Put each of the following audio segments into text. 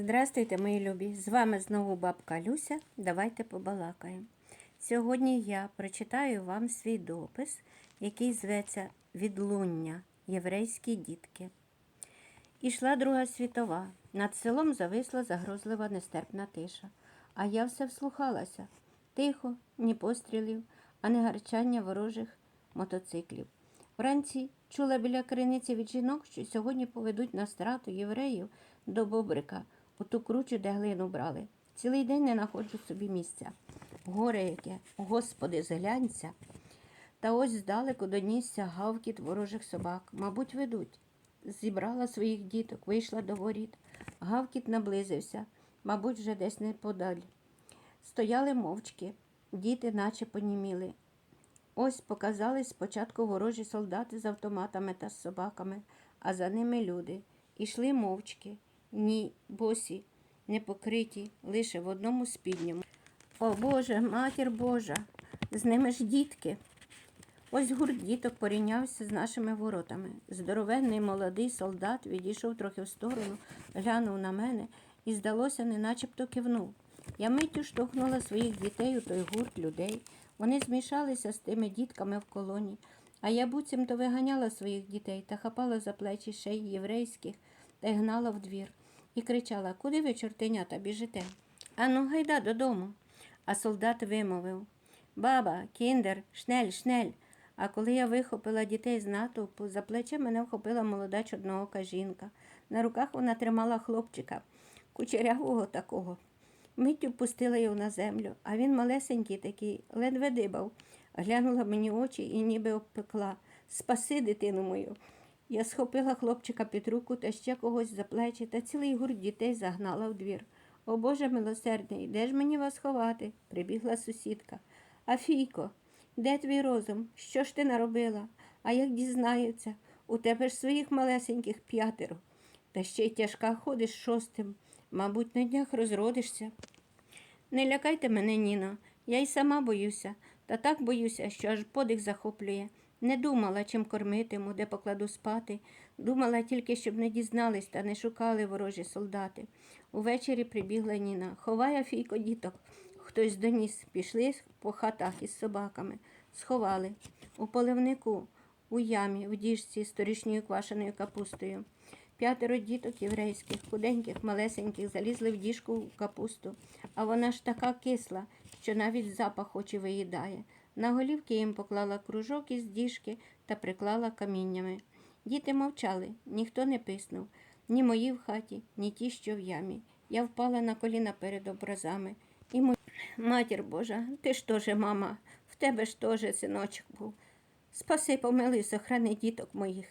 Здравствуйте, мої любі! З вами знову бабка Люся. Давайте побалакаємо. Сьогодні я прочитаю вам свій допис, який зветься Відлуння єврейські дітки. Ішла Друга світова. Над селом зависла загрозлива нестерпна тиша. А я все вслухалася. Тихо, ні пострілів, а не гарчання ворожих мотоциклів. Вранці чула біля криниці від жінок, що сьогодні поведуть на страту євреїв до Бобрика, у ту кручу, де глину брали. Цілий день не знаходжу собі місця. Горе яке, Господи, зглянься. Та ось здалеку донісся гавкіт ворожих собак. Мабуть, ведуть. Зібрала своїх діток, вийшла до воріт. Гавкіт наблизився, мабуть, вже десь неподаль. Стояли мовчки, діти наче поніміли. Ось показались спочатку ворожі солдати з автоматами та з собаками, а за ними люди. Ішли мовчки, ні, босі, не покриті, лише в одному спідньому. О Боже, матір Божа, з ними ж дітки. Ось гурт діток порівнявся з нашими воротами. Здоровенний молодий солдат відійшов трохи в сторону, глянув на мене і, здалося, неначебто кивнув. Я миттю штовхнула своїх дітей у той гурт людей. Вони змішалися з тими дітками в колоні, а я буцімто виганяла своїх дітей та хапала за плечі шей єврейських та гнала в двір і кричала Куди ви, чортенята, біжите? Ану, гайда додому. А солдат вимовив Баба, кіндер, шнель, шнель. А коли я вихопила дітей з натовпу, за плече мене вхопила молода чорноока жінка. На руках вона тримала хлопчика, кучерявого такого. Миттю пустила його на землю, а він малесенький такий, ледве дибав. Глянула мені очі і ніби обпекла. Спаси, дитину мою. Я схопила хлопчика під руку та ще когось за плечі та цілий гурт дітей загнала в двір. О Боже милосердний, де ж мені вас ховати? прибігла сусідка. Афійко, де твій розум? Що ж ти наробила? А як дізнаються? У тебе ж своїх малесеньких п'ятеро. Та ще й тяжка ходиш шостим. Мабуть, на днях розродишся. Не лякайте мене, Ніно, я й сама боюся, та так боюся, що аж подих захоплює. Не думала, чим кормитиму, де покладу спати. Думала тільки, щоб не дізнались та не шукали ворожі солдати. Увечері прибігла Ніна. Ховай, Афійко, діток. Хтось доніс. Пішли по хатах із собаками. Сховали. У поливнику, у ямі, в діжці з торішньою квашеною капустою. П'ятеро діток єврейських, худеньких, малесеньких, залізли в діжку в капусту, а вона ж така кисла, що навіть запах очі виїдає. На голівки їм поклала кружок із діжки та приклала каміннями. Діти мовчали, ніхто не писнув, ні мої в хаті, ні ті, що в ямі. Я впала на коліна перед образами. І мо... Матір Божа, ти ж теж, мама, в тебе ж теж синочок був. Спаси, помилуй, сохрани діток моїх.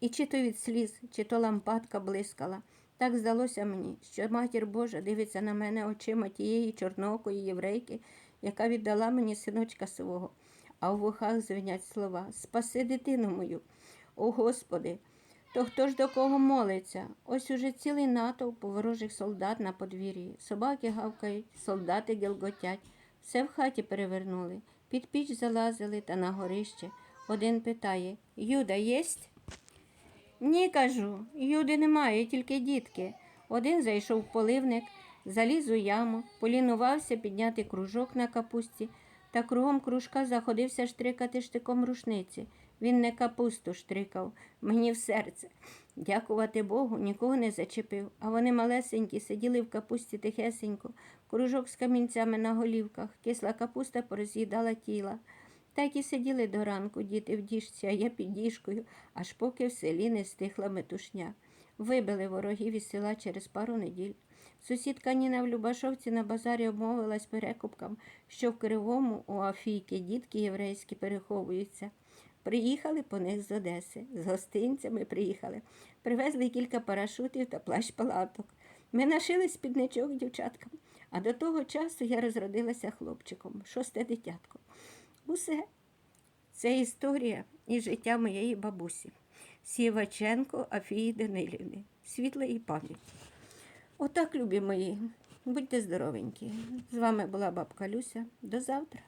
І чи то від сліз, чи то лампадка блискала. Так здалося мені, що матір Божа дивиться на мене очима тієї чорноокої єврейки, яка віддала мені синочка свого, а в вухах звенять слова Спаси дитину мою. О Господи, то хто ж до кого молиться? Ось уже цілий натовп ворожих солдат на подвір'ї. Собаки гавкають, солдати гелготять. Все в хаті перевернули, під піч залазили та на горище. Один питає Юда єсть? Ні, кажу, юди немає, тільки дітки. Один зайшов в поливник, заліз у яму, полінувався підняти кружок на капусті, та кругом кружка заходився штрикати штиком рушниці. Він не капусту штрикав, мені в серце. Дякувати Богу, нікого не зачепив, а вони малесенькі сиділи в капусті тихесенько, кружок з камінцями на голівках, кисла капуста пороз'їдала тіла. Так і сиділи до ранку діти в діжці, а я під діжкою, аж поки в селі не стихла метушня. Вибили ворогів із села через пару неділь. Сусідка Ніна в Любашовці на базарі обмовилась перекупкам, що в Кривому у Афійки дітки єврейські переховуються. Приїхали по них з Одеси, з гостинцями приїхали, привезли кілька парашутів та плащ палаток. Ми нашили спідничок дівчаткам, а до того часу я розродилася хлопчиком, шосте дитятко. Усе. Це історія і життя моєї бабусі Сіваченко Афії Данилівни. Світла і пам'ять. Отак, любі мої, будьте здоровенькі. З вами була бабка Люся. До завтра.